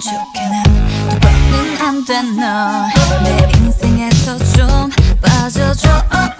참 좋게 난두 번은 안돼너내 인생에서 좀 빠져줘. 어,